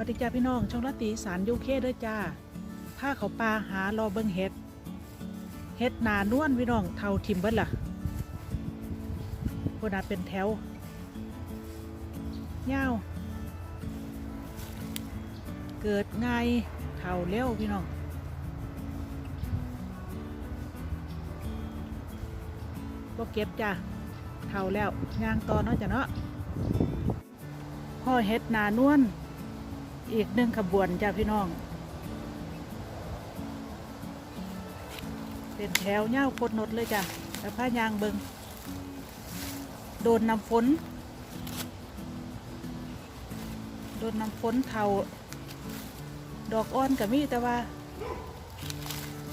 วัสดีจ้าพี่น้องช่องรัตตีสารยูเคเด้อจ้าผ้าเขาปลาหารอเบิงเฮ็ดเฮ็ดนานวลพี่น้องเท่าทิมเบิดล่ะพวกนาเป็นแถวเงาวเกิดง่ายเท่าเร็วพี่น้องบ่เก็บจ้ะเท่าแล้วย่างต่อเนาะจ้ะเนาะพ่อเฮ็ดนานวล อีกหนึ่งขบวนจ้ะพี่น้อง เป็นแถวเง่าโคตรนดเลยจ้ะแล้วผ้ายางเบิงโดนน้ำฝน โดนน้ำฝนเท่าดอกอ่อนก็มีแต่ว่า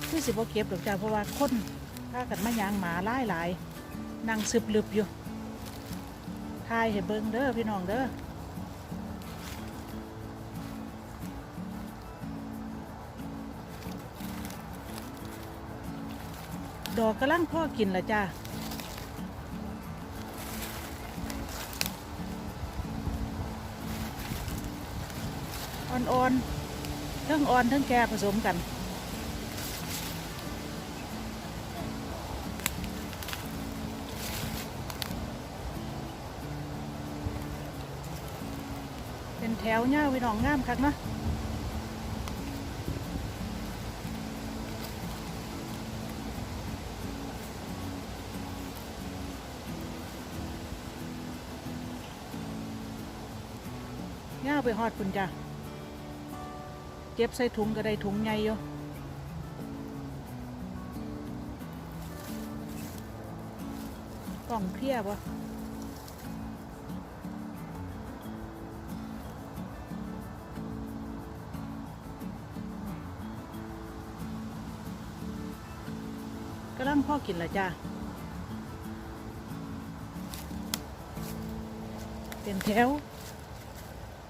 คือสิบ่เก็บดอกจ้ะเพราะว่าคนพากันมายางหมาหลายหลายนั่งซึบลึบอยู่ทายให้เบิงเด้อพี่น้องเด้อ ดอกกระลังพ่อกินละจ้าอ่อนๆทั้งอ่อนทั้งแก่ผสมกันเป็นแถวเงาพี่น้องงามคักเนาะ ย่าไปหอดปุ่นจ้ะเก็บใส่ถุงก็ได้ถุงใหญ่อยู่กล่องเคลียร์ปะกำลังพ่อกินละจ้ะเป็นแถว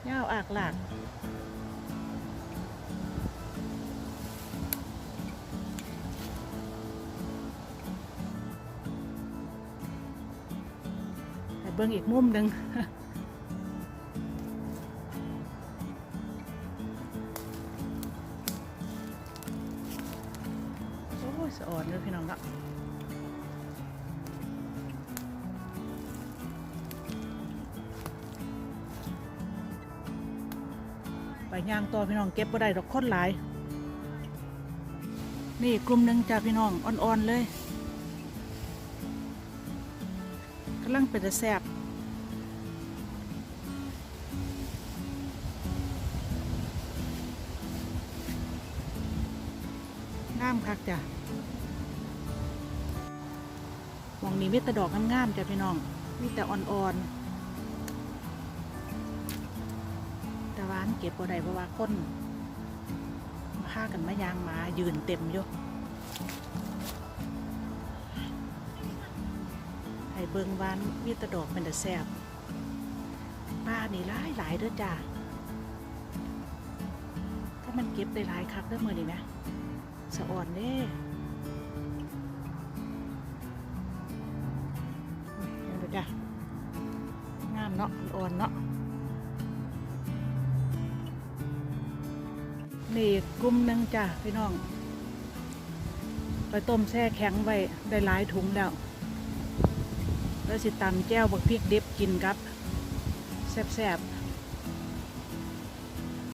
ยาอากหลากให้เบิ่งอีกมุมหนึ่งโอ้ยสะอ่อนเลยพี่น้องเนาะ ย่างต่อพี่น้องเก็บบ่ได้ดอกคนหลาย นี่กลุ่มหนึ่งจ้าพี่น้องอ่อนๆเลยกำลังเป็นแต่แซ่บงามคักจ้ะหมองนี้มีแต่ดอกงามๆจ้ะพี่น้อง มีแต่อ่อนๆานเก็บบ่ได้เพราะว่าคนพากันมายางมายืนเต็มอยู่ให้เบิงวานมีตะดอกเป็นแต่แซบป้านี่หลายหลายเด้อจ้าถ้ามันเก็บได้หลายคักเด้อมือนี่ไหมสะอ่อนเด้นี่เด้อจ้างามเนาะอ่อนเนาะ นี่กลุ่มนึ่งจ้ะพี่น้องไปต้มแช่แข็งไว้ได้หลายถุงแล้ว แล้วสิตำแก้วบักพริกดิบกินครับแซ่บๆ